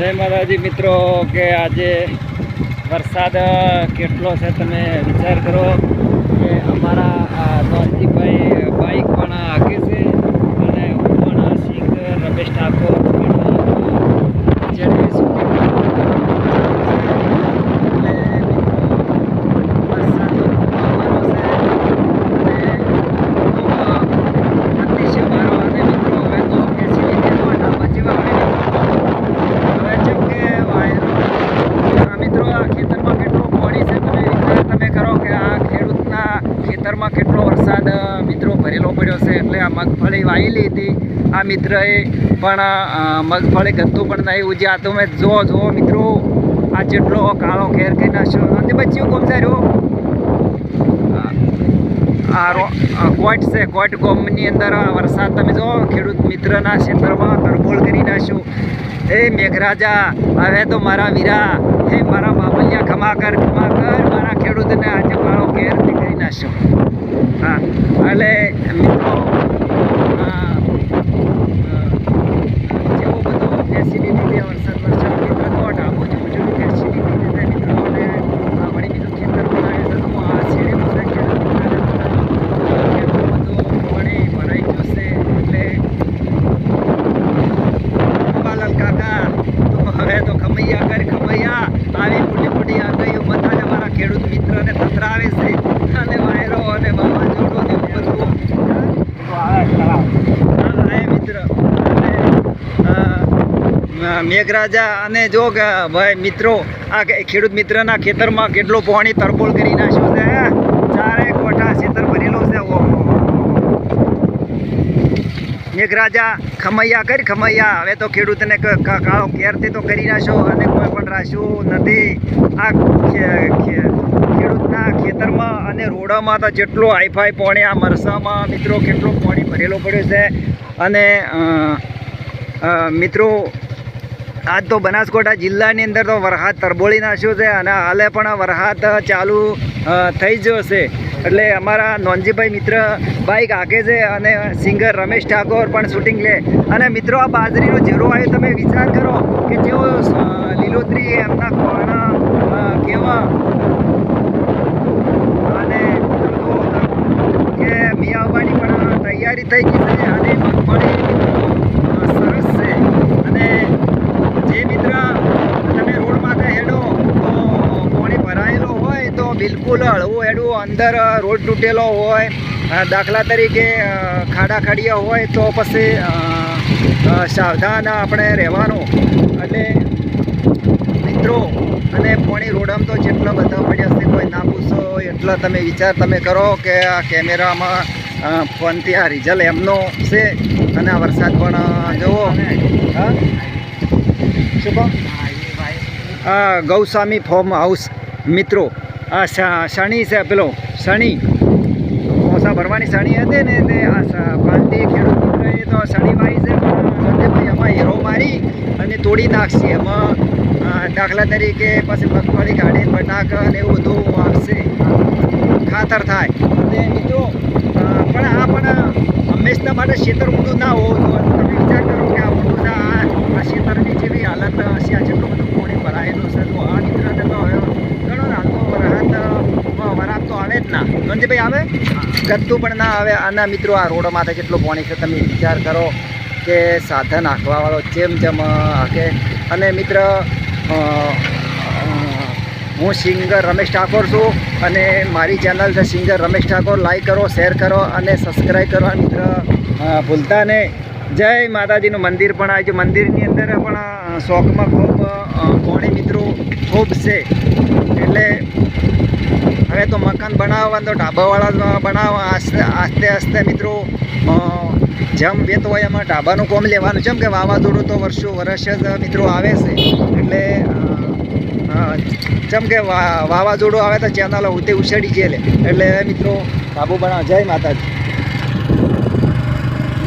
જય માતાજી મિત્રો કે આજે વરસાદ કેટલો છે તમે વિચાર કરો કે અમારા આ નોનજીભાઈ બાઈક પણ હાકે છે અને હું પણ સિંગ રમેશ ઠાકોર પણ જેને shooting એટલે મિત્રો વરસાદ આવવાનો છે અને ખૂબ અતિશય મારો અને મિત્રો હવે તો કેસી લીધેલો ડાબા જેવા હવે જેમ કે વાયરો મિત્રો આ ખેતરમાં કેટલું પાણી છે તમે વિચાર તમે કરો કે આ ખેડૂતના ખેતરમાં કેટલો વરસાદ અ, મિત્રો ભરેલો પડ્યો છે એટલે આ મગફળી વાયેલી હતી. આ મિત્રએ પણ મગફળી ગતું પણ નહીં ઉજ્યા. મેં જો જો, મિત્રો, આ જેટલો કાળો ઘેર કરી નાખ્યો અને બચ્યું કોમ રહ્યો? આ રો- આ કોટ છે, કોટ ગોમની અંદર વરસાદ. તમે જો, ખેડૂત મિત્રના ક્ષેત્રમાં તરબોળ કરી નાખ્યું. હે મેઘરાજા, હવે તો મારા વીરા, હે મારા બાબલિયા ખમા કર ખમા કર. મારા ખેડૂતને આજે મારો ઘેર કરી નાખ્યો હા, એટલે મિત્રો આ, આ, જેવો બધો ફેસિલિટી છે વરસાદ વરસાદ મિત્ર તો ઢાબો જેવું જેવું ફેસિલિટી છે મિત્રોને આ વળી બીજું ખેતર બનાવે છે તો આ શેરીનું છે ખેડૂતોને કેટલું બધું પાણી ભરાઈ ગયું છે એટલે અંબાલાલ કાકા તો હવે તો ખમૈયા કર ખમૈયા આવી મોટી મોટી આગાહીઓ બધાને મારા મિત્રને થથરાવે છે. અને વાયરો અને વાવાઝોડું ને બધું. હા, મિત્ર. મેઘરાજા અને જો ભાઈ મિત્રો આ ખેડૂત મિત્રના ખેતરમાં કેટલું પાણી તરબોળ કરી નાખ્યું છે ચારે કોઠા ખેતર ભરેલું છે ઓહો મેઘરાજા, ખમૈયા કરી, ખમૈયા. હવે તો ખેડૂતને કાળો કેરથી તો કરી નાખશો, અને કોઈ પણ રાખ્યું નથી. આ ખેડૂતના ખેતરમાં અને રોડામાં તો જેટલો હાઈફાઈ પાણી આ મરસામાં, મિત્રો, કેટલો પાણી ભરેલો પડ્યો છે. અને મિત્રો, આજ તો બનાસકાંઠા જિલ્લાની અંદર તો વરસાદ તરબોળી નાખ્યો છે, અને હાલે પણ વરસાદ ચાલુ થઈ જશે એટલે અમારા નોનજીભાઈ મિત્ર બાઈક આગે છે અને સિંગર રમેશ ઠાકોર પણ શૂટિંગ લે. અને મિત્રો, આ બાજરીનો ઝેરો આવ્યો, તમે વિચાર કરો કે જેઓ લીલોત્રી એમના કોણા કેવા. અને કે મિયા અંબાણી પણ તૈયારી થઈ ગઈ છે અને મગફળી સરસ છે. અને જે મિત્ર, તમે રોડ માથે હેડો, તો પાણી ભરાયેલો હોય તો બિલકુલ હળવું અંદર રોડ તૂટેલો હોય દાખલા તરીકે ખાડા ખાડિયા હોય તો પછી સાવધાન આપણે રહેવાનું. એટલે મિત્રો અને પાણી રોડમ તો જેટલા બધા પડ્યા છે કોઈ ના પૂછો એટલા તમે વિચાર તમે કરો કે આ કેમેરામાં ફોનથી આ રિઝલ્ટ એમનો છે અને આ વરસાદ પણ જુઓ હા? શું કહો? આ ગૌસ્વામી ફોર્મ હાઉસ મિત્રો. આ શણી છે, પેલો શણી. મોસા ભરવાની શણી હતી ને તે આ પાંડી ખેડૂત મિત્રએ તો શણી વાવી છે સંજયભાઈ એમાં હીરો મારી અને તોડી નાખશે. એમાં દાખલા તરીકે પછી મગફળી કાઢી બટાક અને એવું બધું આપશે ખાતર થાય. અને મિત્રો પણ આ પણ હંમેશના માટે ક્ષેત્ર ઊંડું ના હોવું તમે વિચાર કરો કે આ ઊંડું આ ખેતરની જેવી હાલત હશે, આ જેટલું બધું પાણી ભરાયેલું છે તો આ મિત્રને તો હવે ગણો ને હાલ તો વરસાદ વરાપ તો આવે જ ના આવે? ગતું પણ ના આવે. આના મિત્રો આ રોડ માથે કેટલું પાણી છે, તમે વિચાર કરો કે સાધન આંખવાવાળો જેમ જેમ હાકે અને મિત્ર હું સિંગર રમેશ ઠાકોર છું અને મારી ચેનલ છે સિંગર રમેશ ઠાકોર. લાઈક કરો શેર કરો અને સબસ્ક્રાઈબ કરો મિત્ર. ભૂલતા ને જય માતાજીનું મંદિર પણ આવ્યું મંદિરની અંદર પણ શોખમાં ખૂબ કોણી મિત્રો ખૂબ છે. એટલે હવે તો મકાન બનાવવા તો ઢાબાવાળા બનાવવા. આસ્તે આસ્તે આસ્તે મિત્રો જેમ વેતો હોય એમાં ઢાબાનું કોમ લેવાનું. જેમ કે વાવાઝોડું તો વર્ષો વર્ષ જ મિત્રો આવે છે. એટલે જેમ કે વાવાઝોડું આવે તો ચેનલો ઉતે ઉછેડી છે એટલે મિત્રો, ઢાબુ બનાવ જય માતાજી.